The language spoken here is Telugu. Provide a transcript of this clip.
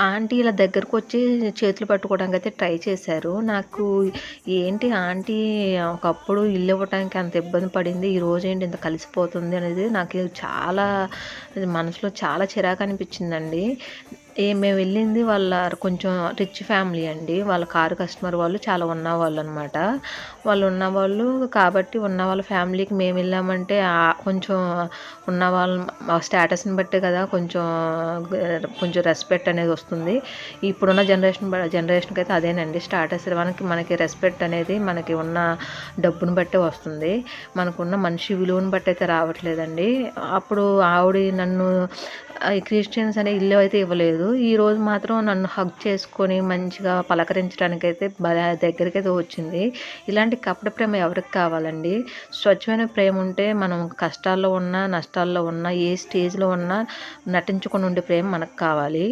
ఆంటీ ఇలా దగ్గరకు వచ్చి చేతులు పట్టుకోవడానికి అయితే ట్రై చేశారు. నాకు ఏంటి ఆంటీ ఒకప్పుడు ఇల్లు ఇవ్వడానికి అంత ఇబ్బంది పడింది ఈ రోజు ఏంటి ఇంత కలిసిపోతుంది అనేది నాకు చాలా మనసులో చాలా చిరాకు అనిపించిందండి. ఏ మేము వెళ్ళింది వాళ్ళ కొంచెం రిచ్ ఫ్యామిలీ అండి. వాళ్ళ కారు కస్టమర్ వాళ్ళు చాలా ఉన్నవాళ్ళు అనమాట వాళ్ళు ఉన్నవాళ్ళు కాబట్టి ఉన్న వాళ్ళ ఫ్యామిలీకి మేము వెళ్ళామంటే కొంచెం ఉన్న వాళ్ళ స్టేటస్ని బట్టే కదా కొంచెం కొంచెం రెస్పెక్ట్ అనేది వస్తుంది. ఇప్పుడున్న జనరేషన్ జనరేషన్కి అయితే అదేనండి. స్టాటస్ మనకి మనకి రెస్పెక్ట్ అనేది మనకి ఉన్న డబ్బును బట్టే వస్తుంది. మనకున్న మనిషి విలువను బట్టి అయితే రావట్లేదండి. అప్పుడు ఆవిడ నన్ను క్రిస్టియన్స్ అనే ఇల్లు అయితే ఇవ్వలేదు. ఈరోజు మాత్రం నన్ను హగ్ చేసుకొని మంచిగా పలకరించడానికైతే భలే దగ్గరికి అయితే వచ్చింది. ఇలాంటి కపట ప్రేమ ఎవరికి కావాలండి? స్వచ్ఛమైన ప్రేమ ఉంటే మనం కష్టాల్లో ఉన్నా నష్టాల్లో ఉన్నా ఏ స్టేజ్లో ఉన్నా నటించుకొని ఉండే ప్రేమ మనకు కావాలి.